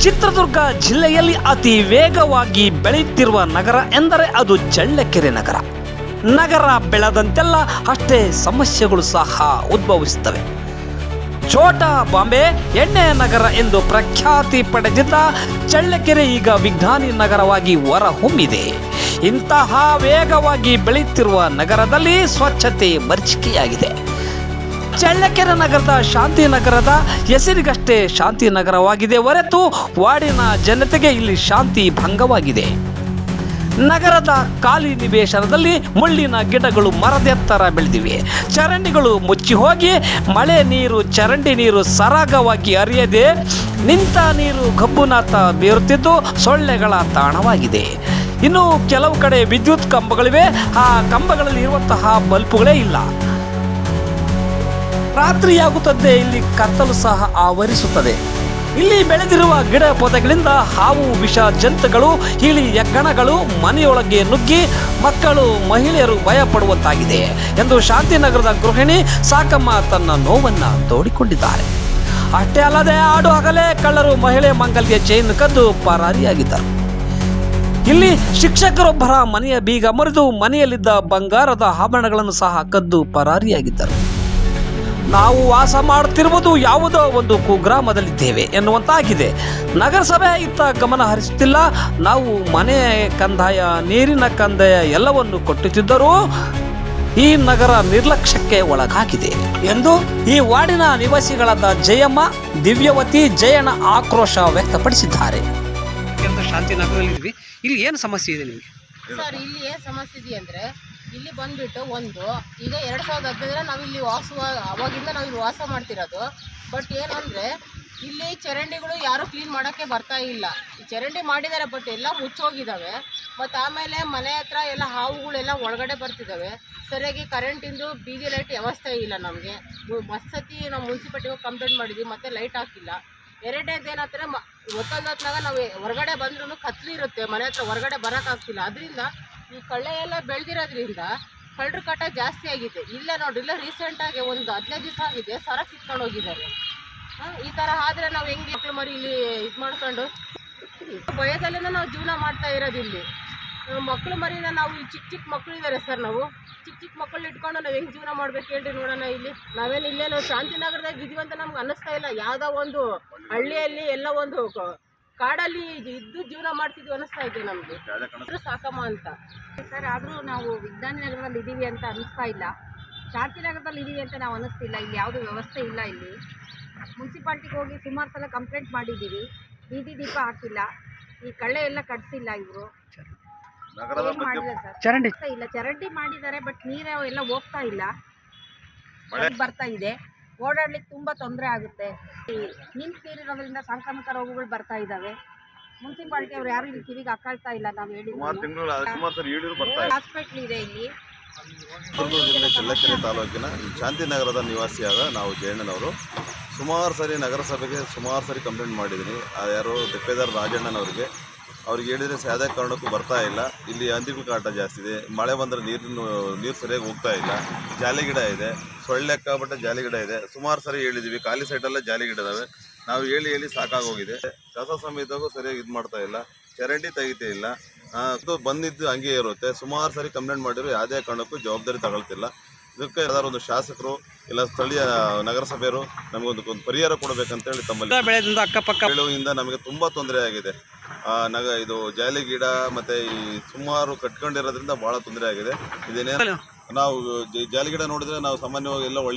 ಚಿತ್ರದುರ್ಗ ಜಿಲ್ಲೆಯಲ್ಲಿ ಅತಿ ವೇಗವಾಗಿ ಬೆಳೆಯುತ್ತಿರುವ ನಗರ ಎಂದರೆ ಅದು ಚಳ್ಳಕೆರೆ ನಗರ. ನಗರ ಬೆಳೆದಂತೆಲ್ಲ ಅಷ್ಟೇ ಸಮಸ್ಯೆಗಳು ಸಹ ಉದ್ಭವಿಸುತ್ತವೆ. ಛೋಟಾ ಬಾಂಬೆ ಎಣ್ಣೆ ನಗರ ಎಂದು ಪ್ರಖ್ಯಾತಿ ಪಡೆದಿದ್ದ ಚಳ್ಳಕೆರೆ ಈಗ ವಿಜ್ಞಾನಿ ನಗರವಾಗಿ ಹೊರಹೊಮ್ಮಿದೆ. ಇಂತಹ ವೇಗವಾಗಿ ಬೆಳೆಯುತ್ತಿರುವ ನಗರದಲ್ಲಿ ಸ್ವಚ್ಛತೆ ಮರೀಚಿಕೆಯಾಗಿದೆ. ಚಳ್ಳಕೆರೆ ನಗರದ ಶಾಂತಿನಗರದ ಹೆಸರಿಗಷ್ಟೇ ಶಾಂತಿನಗರವಾಗಿದೆ ಹೊರತು ವಾರ್ಡಿನ ಜನತೆಗೆ ಇಲ್ಲಿ ಶಾಂತಿ ಭಂಗವಾಗಿದೆ. ನಗರದ ಖಾಲಿ ನಿವೇಶನದಲ್ಲಿ ಮುಳ್ಳಿನ ಗಿಡಗಳು ಮರದೆತ್ತರ ಬೆಳೆದಿವೆ. ಚರಂಡಿಗಳು ಮುಚ್ಚಿ ಹೋಗಿ ಮಳೆ ನೀರು ಚರಂಡಿ ನೀರು ಸರಾಗವಾಗಿ ಅರಿಯದೆ ನಿಂತ ನೀರು ಗಬ್ಬುನಾಥ ಬೀರುತ್ತಿದ್ದು ಸೊಳ್ಳೆಗಳ ತಾಣವಾಗಿದೆ. ಇನ್ನು ಕೆಲವು ಕಡೆ ವಿದ್ಯುತ್ ಕಂಬಗಳಿವೆ. ಆ ಕಂಬಗಳಲ್ಲಿ ಇರುವಂತಹ ಬಲ್ಬುಗಳೇ ಇಲ್ಲ. ರಾತ್ರಿಯಾಗುತ್ತದೆ ಇಲ್ಲಿ ಕತ್ತಲು ಸಹ ಆವರಿಸುತ್ತದೆ. ಇಲ್ಲಿ ಬೆಳೆದಿರುವ ಗಿಡ ಪೊದೆಗಳಿಂದ ಹಾವು, ವಿಷ, ಜಂತುಗಳು ಇಲ್ಲಿ ಯಕ್ಕಣಗಳು ಮನೆಯೊಳಗೆ ನುಗ್ಗಿ ಮಕ್ಕಳು, ಮಹಿಳೆಯರು ಭಯ ಪಡುವಂತಾಗಿದೆ ಎಂದು ಶಾಂತಿನಗರದ ಗೃಹಿಣಿ ಸಾಕಮ್ಮ ತನ್ನ ನೋವನ್ನ ತೋಡಿಕೊಂಡಿದ್ದಾರೆ. ಅಷ್ಟೇ ಅಲ್ಲದೆ ಆಡು ಹಗಲೇ ಕಳ್ಳರು ಮಹಿಳೆ ಮಂಗಲ್ಗೆ ಚೈನ್ ಕದ್ದು ಪರಾರಿಯಾಗಿದ್ದರು. ಇಲ್ಲಿ ಶಿಕ್ಷಕರೊಬ್ಬರ ಮನೆಯ ಬೀಗ ಮರಿದು ಮನೆಯಲ್ಲಿದ್ದ ಬಂಗಾರದ ಆಭರಣಗಳನ್ನು ಸಹ ಕದ್ದು ಪರಾರಿಯಾಗಿದ್ದರು. ನಾವು ವಾಸ ಮಾಡುತ್ತಿರುವುದು ಯಾವುದೋ ಒಂದು ಕುಗ್ರಾಮದಲ್ಲಿದ್ದೇವೆ ಎನ್ನುವಂತಾಗಿದೆ. ನಗರಸಭೆ ಇತ್ತ ಗಮನ ಹರಿಸುತ್ತಿಲ್ಲ. ನಾವು ಮನೆ ಕಂದಾಯ ನೀರಿನ ಕಂದಾಯ ಎಲ್ಲವನ್ನು ಕೊಟ್ಟುತ್ತಿದ್ದರೂ ಈ ನಗರ ನಿರ್ಲಕ್ಷ್ಯಕ್ಕೆ ಒಳಗಾಗಿದೆ. ಎಂದು ಈ ವಾರ್ಡಿನ ನಿವಾಸಿಗಳಾದ ಜಯಮ್ಮ ದಿವ್ಯವತಿ ಜಯಣ್ಣ ಆಕ್ರೋಶ ವ್ಯಕ್ತಪಡಿಸಿದ್ದಾರೆ. ಶಾಂತಿನಗರದಲ್ಲಿದ್ವಿ ಇಲ್ಲಿ ಏನು ಸಮಸ್ಯೆ ಇದೆ ನಿಮಗೆ? ಸರ್ ಇಲ್ಲಿ ಏನು ಸಮಸ್ಯೆ ಇದೆ ಅಂದರೆ ಇಲ್ಲಿ ಬಂದ್ಬಿಟ್ಟು ಒಂದು, ಈಗ ಎರಡು ಸಾವಿರದ ಹದಿನೈದರ ನಾವು ಇಲ್ಲಿ ವಾಸ, ಅವಾಗಿಂದ ನಾವು ಇಲ್ಲಿ ವಾಸ ಮಾಡ್ತಿರೋದು. ಬಟ್ ಏನಂದರೆ, ಇಲ್ಲಿ ಚರಂಡಿಗಳು ಯಾರೂ ಕ್ಲೀನ್ ಮಾಡೋಕ್ಕೆ ಬರ್ತಾ ಇಲ್ಲ. ಚರಂಡಿ ಮಾಡಿದ್ದಾರೆ ಬಟ್ ಎಲ್ಲ ಮುಚ್ಚೋಗಿದ್ದಾವೆ. ಮತ್ತು ಆಮೇಲೆ ಮನೆ ಹತ್ರ ಎಲ್ಲ ಹಾವುಗಳೆಲ್ಲ ಒಳಗಡೆ ಬರ್ತಿದ್ದಾವೆ. ಸರಿಯಾಗಿ ಕರೆಂಟಿಂದು ಬೀದಿ ಲೈಟ್ ವ್ಯವಸ್ಥೆ ಇಲ್ಲ ನಮಗೆ. ಮಸ್ತತಿ ಸತಿ ನಾವು ಮುನ್ಸಿಪಾಲ್ಟಿಗೆ ಕಂಪ್ಲೇಂಟ್ ಮಾಡಿದ್ವಿ, ಮತ್ತು ಲೈಟ್ ಹಾಕಿಲ್ಲ. ಎರಡನೇದು ಏನಂತಾರೆ ಮ ಒತ್ತೊಂದು ಹೊತ್ನಾಗ ನಾವು ಹೊರಗಡೆ ಬಂದ್ರೂ ಕತ್ಲಿ ಇರುತ್ತೆ. ಮನೆ ಹತ್ರ ಹೊರಗಡೆ ಬರೋಕ್ಕಾಗ್ತಿಲ್ಲ. ಅದರಿಂದ ಈ ಕಳ್ಳೆ ಎಲ್ಲ ಬೆಳೆದಿರೋದ್ರಿಂದ ಕಳ್ಳರು ಕಾಟ ಜಾಸ್ತಿ ಆಗಿದೆ. ಇಲ್ಲ ನೋಡಿ ಇಲ್ಲ ರೀಸೆಂಟಾಗಿ ಒಂದು ಹದಿನೈದು ದಿವಸ ಆಗಿದೆ ಸರ ಕಿತ್ಕೊಂಡು ಹೋಗಿದ್ದಾರೆ. ಈ ಥರ ಆದರೆ ನಾವು ಹೆಂಗೆ ಮರಿ ಇಲ್ಲಿ ಇದು ಮಾಡ್ಕೊಂಡು? ಭಯದಲ್ಲೇ ನಾವು ಜೀವನ ಮಾಡ್ತಾ ಇರೋದು ಇಲ್ಲಿ. ಮಕ್ಕಳು ಮರಿನ ನಾವು ಇಲ್ಲಿ ಚಿಕ್ಕ ಚಿಕ್ಕ ಮಕ್ಕಳು ಇದ್ದಾರೆ ಸರ್ ನಾವು. ಚಿಕ್ಕ ಚಿಕ್ಕ ಮಕ್ಕಳು ಇಟ್ಕೊಂಡು ನಾವು ಹೆಂಗೆ ಜೀವನ ಮಾಡ್ಬೇಕು ಹೇಳ್ರಿ ನೋಡೋಣ ಇಲ್ಲಿ. ನಾವೇನು ನಾವು ಶಾಂತಿನಗರದಾಗ ಇದೀವಿ ಅಂತ ನಮ್ಗೆ ಅನ್ನಿಸ್ತಾ ಇಲ್ಲ. ಯಾವುದೋ ಒಂದು ಹಳ್ಳಿಯಲ್ಲಿ ಎಲ್ಲ ಒಂದು ಕಾಡಲ್ಲಿ ಇದ್ದು ಜೀವನ ಮಾಡ್ತಿದ್ವಿ ಅನಿಸ್ತಾ ಇದೆ ನಮಗೆ. ಸಾಕಮ್ಮ ಅಂತ. ಸರ್ ಆದರೂ ನಾವು ವಿಜ್ಞಾನ ನಗರದಲ್ಲಿ ಇದ್ದೀವಿ ಅಂತ ಅನಿಸ್ತಾ ಇಲ್ಲ. ಶಾಂತಿನಗರದಲ್ಲಿ ಇದ್ದೀವಿ ಅಂತ ನಾವು ಅನಿಸ್ತಿಲ್ಲ ಇಲ್ಲಿ ಯಾವ್ದು ವ್ಯವಸ್ಥೆ ಇಲ್ಲ ಇಲ್ಲಿ. ಮುನ್ಸಿಪಾಲ್ಟಿಗೆ ಹೋಗಿ ಸುಮಾರು ಸಲ ಕಂಪ್ಲೇಂಟ್ ಮಾಡಿದ್ದೀವಿ. ಬೀದಿ ದೀಪ ಹಾಕಿಲ್ಲ. ಈ ಕಳ್ಳೆ ಎಲ್ಲ ಕಟ್ಸಿಲ್ಲ ಇವರು. ಮಾಡಿಲ್ಲ ಸರ್. ಚರಂಡಿ. ಇಲ್ಲ ಚರಂಡಿ ಮಾಡಿದ್ದಾರೆ ಬಟ್ ನೀರು ಎಲ್ಲ ಹೋಗ್ತಾ ಇಲ್ಲ. ಬರ್ತಾ ಇದೆ. ಓಡಾಡ್ಲಿಕ್ಕೆ ತುಂಬ ತೊಂದರೆ ಆಗುತ್ತೆ. ಈ ನಿಂತು ನೀರಿರೋದ್ರಿಂದ ಸಾಂಕ್ರಾಮಿಕ ರೋಗಗಳು ಬರ್ತಾ ಇದ್ದಾವೆ ಮುನ್ಸಿಪಾಲ್ಟಿ ಅವ್ರು ಯಾರು ಇಲ್ಲಿ ಕಿವಿಗೆ ಹಾಕೊಳ್ತಾ ಇಲ್ಲ ನಾವು ಹೇಳಿ ಹೇಳಿದ್ವಿ ಹಾಸ್ಪಿಟ್ಲ್ ಇದೆ ಇಲ್ಲಿ. ಚಿತ್ರದುರ್ಗ ಜಿಲ್ಲೆ ಚಳ್ಳಕೆರೆ ತಾಲೂಕಿನ ಶಾಂತಿನಗರದ ನಿವಾಸಿಯಾದ ನಾವು ಜಯಣ್ಣನವರು. ಸುಮಾರು ಸರಿ ನಗರಸಭೆಗೆ ಸುಮಾರು ಸರಿ ಕಂಪ್ಲೇಂಟ್ ಮಾಡಿದ್ದೀನಿ. ಯಾರು ತಿಪ್ಪೇದಾರ್ ರಾಜಣ್ಣನವರಿಗೆ. ಅವ್ರಿಗೆ ಹೇಳಿದರೆ ಯಾವುದೇ ಕಾರಣಕ್ಕೂ ಬರ್ತಾ ಇಲ್ಲ. ಇಲ್ಲಿ ಹಂದಿಗಳ ಕಾಟ ಜಾಸ್ತಿ ಇದೆ. ಮಳೆ ಬಂದರೆ ನೀರಿನ ನೀರು ಸರಿಯಾಗಿ ಹೋಗ್ತಾ ಇಲ್ಲ. ಜಾಲಿ ಗಿಡ ಇದೆ. ಸೊಳ್ಳೆ ಕಾಬಿಟ್ಟೆ ಜಾಲಿ ಗಿಡ ಇದೆ. ಸುಮಾರು ಸರಿ ಹೇಳಿದ್ದೀವಿ ಖಾಲಿ ಸೈಡಲ್ಲೇ ಜಾಲಿ ಗಿಡ ಇದಾವೆ ನಾವು ಹೇಳಿ ಹೇಳಿ ಸಾಕಾಗೋಗಿದೆ. ಕಸ ಸಮೇತಗೂ ಸರಿಯಾಗಿ ಇದು ಮಾಡ್ತಾ ಇಲ್ಲ. ಚರಂಡಿ ತೆಗಿತಾ ಇಲ್ಲ. ಅದು ಬಂದಿದ್ದು ಹಂಗೆ ಇರುತ್ತೆ. ಸುಮಾರು ಸರಿ ಕಂಪ್ಲೇಂಟ್ ಮಾಡಿದ್ರು. ಯಾವುದೇ ಕಾರಣಕ್ಕೂ ಜವಾಬ್ದಾರಿ ತಗೊಳ್ತಿಲ್ಲ. ಇದಕ್ಕೆ ಯಾವ್ದಾದ್ರು ಒಂದು ಶಾಸಕರು ಇಲ್ಲ ಸ್ಥಳೀಯ ನಗರಸಭೆಯರು ನಮಗೊಂದು ಒಂದು ಪರಿಹಾರ ಕೊಡಬೇಕಂತೇಳಿ ತಮ್ಮಲ್ಲಿ ಬೆಳೆದಿಂದ ಅಕ್ಕಪಕ್ಕ ಬೆಳೆಯಿಂದ ನಮಗೆ ತುಂಬ ತೊಂದರೆ ಆಗಿದೆ. ಆ, ನಗ ಇದು ಜಾಲಿ ಗಿಡ ಮತ್ತೆ ಈ ಸುಮಾರು ಕಟ್ಕೊಂಡಿರೋದ್ರಿಂದ ಬಹಳ ತೊಂದರೆ ಆಗಿದೆ. ಇದೇನೇ ನಾವು ಜಾಲಿಗಿಡ ಜಾಲಿ ಗಿಡ ನೋಡಿದ್ರೆ ನಾವು ಸಾಮಾನ್ಯವಾಗಿ ಎಲ್ಲ ಒಳ್ಳೆ